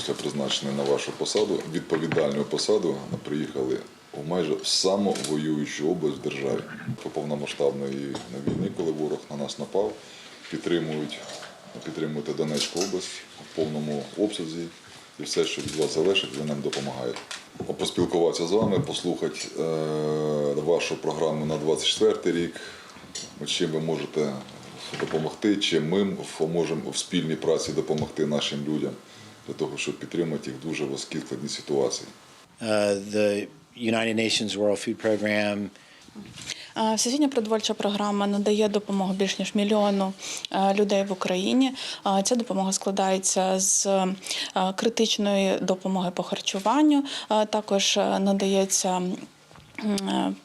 після призначення на вашу посаду, відповідальну посаду, приїхали у майже саму воюючу область в державі. По повномасштабної на війні, коли ворог на нас напав, підтримують, підтримуєте Донецьку область в повному обсязі. І все, що від вас залежить, ви нам допомагаєте. Поспілкуватися з вами, послухати е, вашу програму на 24 рік, чим ви можете допомогти, чим ми можемо в спільній праці допомогти нашим людям для того, щоб підтримати їх в дуже важкі складні ситуації. Uh, the United Nations World Food Program Всесвітня продовольча програма надає допомогу більш ніж мільйону е, людей в Україні. Ця допомога складається з е, критичної допомоги по харчуванню. Також е, надається.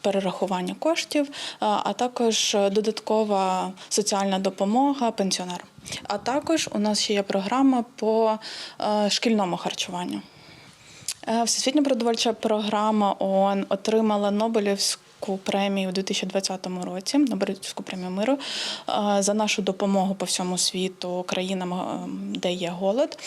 Перерахування коштів, е, а також додаткова соціальна допомога пенсіонерам. А також у нас ще є програма по е, шкільному харчуванню. Е, Всесвітня продовольча програма ООН отримала Нобелівську премію у 2020 році, Нобелівську премію миру е, за нашу допомогу по всьому світу країнам, е, де є голод.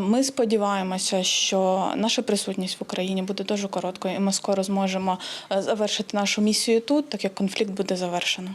Ми сподіваємося, що наша присутність в Україні буде дуже короткою, і ми скоро зможемо завершити нашу місію тут, так як конфлікт буде завершено.